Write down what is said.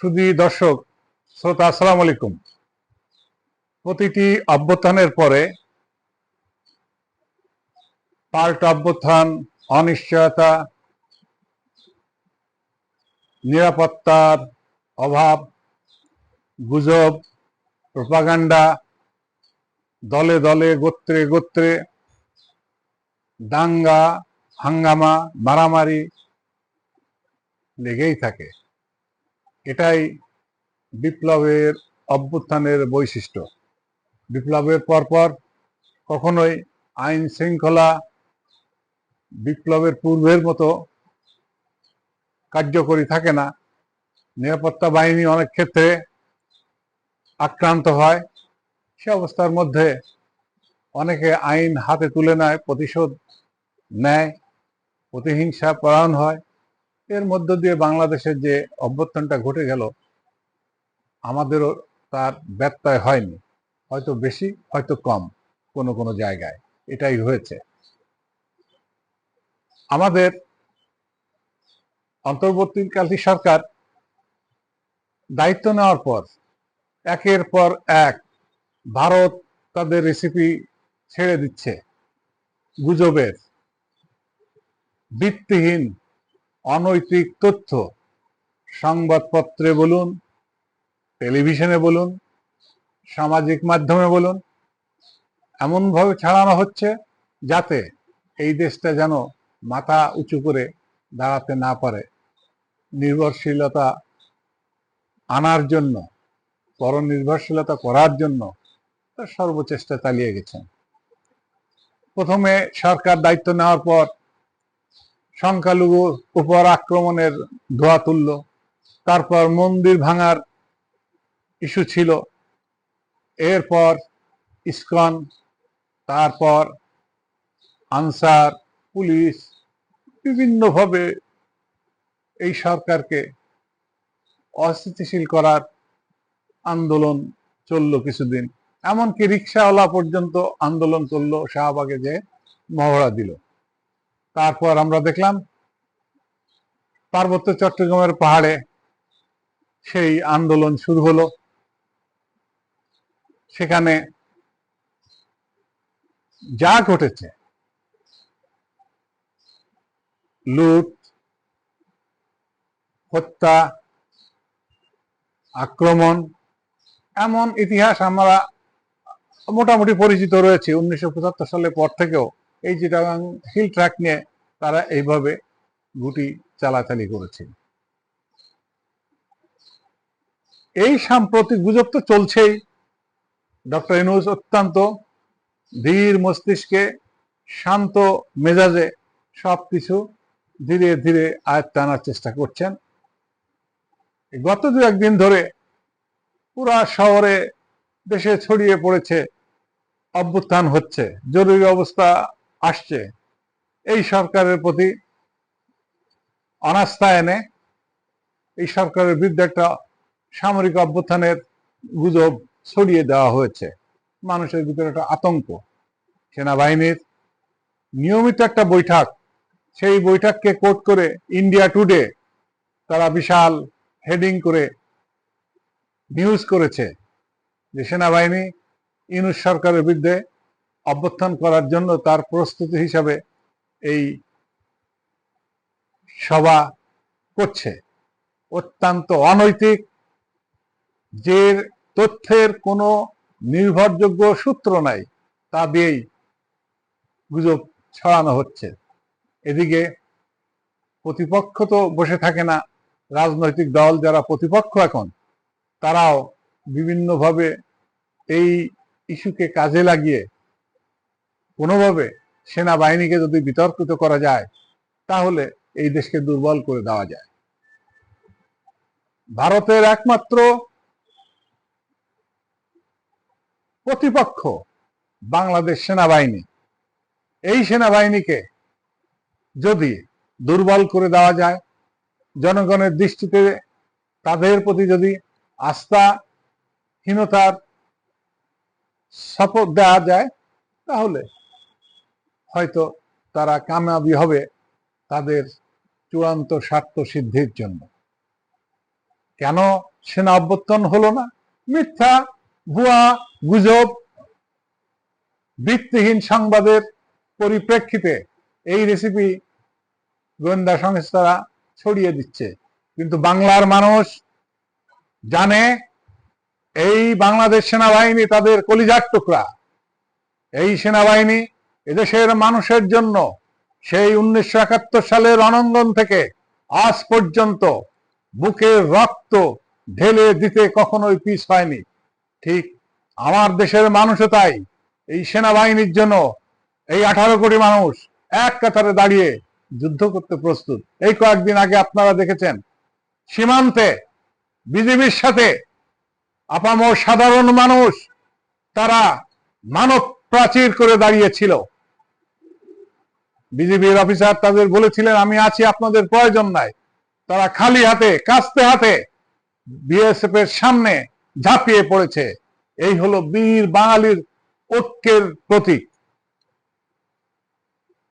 শুধু দর্শক, শ্রোতা আসসালাম আলাইকুম প্রতিটি অভ্যুত্থানের পরে পাল্টা অভ্যুত্থান, অনিশ্চয়তা, নিরাপত্তার অভাব, গুজব, প্রপাগান্ডা, দলে দলে, গোত্রে গোত্রে, দাঙ্গা, হাঙ্গামা, মারামারি লেগেই থাকে। এটাই বিপ্লবের অভ্যুত্থানের বৈশিষ্ট্য। বিপ্লবের পরপর কখনোই আইন শৃঙ্খলা বিপ্লবের পূর্বের মতো কার্যকরী থাকে না। নিরাপত্তা বাহিনী অনেক ক্ষেত্রে আক্রান্ত হয়। সে অবস্থার মধ্যে অনেকে আইন হাতে তুলে নেয়, প্রতিশোধ নেয়, প্রতিহিংসা পরায়ণ হয়। এর মধ্য দিয়ে বাংলাদেশের যে অভ্যর্থনটা ঘটে গেল, আমাদেরও তার ব্যত্যয় হয়নি। হয়তো বেশি, হয়তো কম কোনো কোনো জায়গায়। এটাই হয়েছে। আমাদের অন্তর্বর্তীকালীন সরকার দায়িত্ব নেওয়ার পর, একের পর এক ভারত তাদের রেসিপি ছেড়ে দিচ্ছে। গুজবের, ভিত্তিহীন অনৈতিক তথ্য। সংবাদপত্রে বলুন, টেলিভিশনে বলুন, সামাজিক মাধ্যমে বলুন, এমনভাবে ছাড়ানো হচ্ছে যাতে এই দেশটা যেন মাথা উঁচু করে দাঁড়াতে না পারে। নির্ভরশীলতা আনার জন্য পরনির্ভরশীলতা করার জন্য সর্বচেষ্টা চালিয়ে গেছেন। প্রথমে সরকার দায়িত্ব নেওয়ার পর সংখ্যালঘুর উপর আক্রমণের ধোয়া তুলল। তারপর মন্দির ভাঙার ইস্যু ছিল। এরপর ইসকন, তারপর আনসার, পুলিশ বিভিন্নভাবে এই সরকারকে অস্থিতিশীল করার আন্দোলন চলল কিছুদিন। এমনকি রিক্সাওয়ালা পর্যন্ত আন্দোলন করল শাহবাগে যে মহড়া দিল। তারপর আমরা দেখলাম পার্বত্য চট্টগ্রামের পাহাড়ে সেই আন্দোলন শুরু হলো। সেখানে যা ঘটেছে, লুট, হত্যা, আক্রমণ, এমন ইতিহাস আমরা মোটামুটি পরিচিত রয়েছে। উনিশশো পঁচাত্তর সালের পর থেকেও এই চিটাগাং হিল ট্র্যাক নিয়ে তারা এইভাবে গুটি চালাচালি করেছে। এই সাম্প্রতিক গুজব তো চলছেই। ডক্টর ইনুস অত্যন্ত ধীর মস্তিষ্কে শান্ত মেজাজে সবকিছু ধীরে ধীরে আয়ত্ত আনার চেষ্টা করছেন। গত দু একদিন ধরে পুরা শহরে দেশে ছড়িয়ে পড়েছে, অভ্যুত্থান হচ্ছে। জরুরি অবস্থা আসছে। এই সরকারের প্রতি অনাস্থা এনে এই সরকারের বিরুদ্ধে একটা সামরিক অভ্যুত্থানের গুজব ছড়িয়ে দেওয়া হয়েছে। মানুষের ভিতরে একটা আতঙ্ক। সেনাবাহিনীর নিয়মিত একটা বৈঠক। সেই বৈঠককে কোট করে ইন্ডিয়া টুডে তারা বিশাল হেডিং করে নিউজ করেছে যে সেনাবাহিনী ইউনুস সরকারের বিরুদ্ধে অভ্যর্থন করার জন্য তার প্রস্তুতি হিসাবে এই সভা করছে। অত্যন্ত অনৈতিক। যে তথ্যের কোনো নির্ভরযোগ্য সূত্র নাই, তা দিয়েই গুজব ছড়ানো হচ্ছে। এদিকে প্রতিপক্ষ তো বসে থাকে না, রাজনৈতিক দল যারা প্রতিপক্ষ এখন, তারাও বিভিন্নভাবে এই ইস্যুকে কাজে লাগিয়ে কোনোভাবে সেনাবাহিনীকে যদি বিতর্কিত করা যায়, তাহলে এই দেশকে দুর্বল করে দেওয়া যায়। ভারতের একমাত্র প্রতিপক্ষ বাংলাদেশ সেনাবাহিনী। এই সেনাবাহিনীকে যদি দুর্বল করে দেওয়া যায়, জনগণের দৃষ্টিতে তাদের প্রতি যদি আস্থাহীনতার শপথ দেওয়া যায়, তাহলে হয়তো তারা কামাবি হবে তাদের চূড়ান্ত স্বার্থ সিদ্ধির জন্য। কেন সেনা অভ্যর্থন হলো না? মিথ্যা, ভুয়া গুজব, ভিত্তিহীন সংবাদের পরিপ্রেক্ষিতে এই রেসিপি গোয়েন্দা সংস্থারা ছড়িয়ে দিচ্ছে। কিন্তু বাংলার মানুষ জানে, এই বাংলাদেশ সেনাবাহিনী তাদের কলিজার টুকরা। এই সেনাবাহিনী এদেশের মানুষের জন্য সেই উনিশশো একাত্তর সালের অনঙ্গন থেকে আজ পর্যন্ত বুকের রক্ত ঢেলে দিতে কখনোই পিস হয়নি। ঠিক আমার দেশের মানুষও তাই। এই সেনাবাহিনীর জন্য এই আঠারো কোটি মানুষ এক কাতারে দাঁড়িয়ে যুদ্ধ করতে প্রস্তুত। এই কয়েকদিন আগে আপনারা দেখেছেন, সীমান্তে বিজেপির সাথে আপামর সাধারণ মানুষ, তারা মানব প্রাচীর করে দাঁড়িয়েছিল। বিজেপির অফিসার তাদের বলেছিলেন, আমি আছি আপনাদের প্রয়োজন নাই। তারা খালি হাতে, কাস্তে হাতে বিএসএফ এর সামনে ঝাঁপিয়ে পড়েছে। এই হলো বীর বাঙালির ঐক্যের প্রতীক।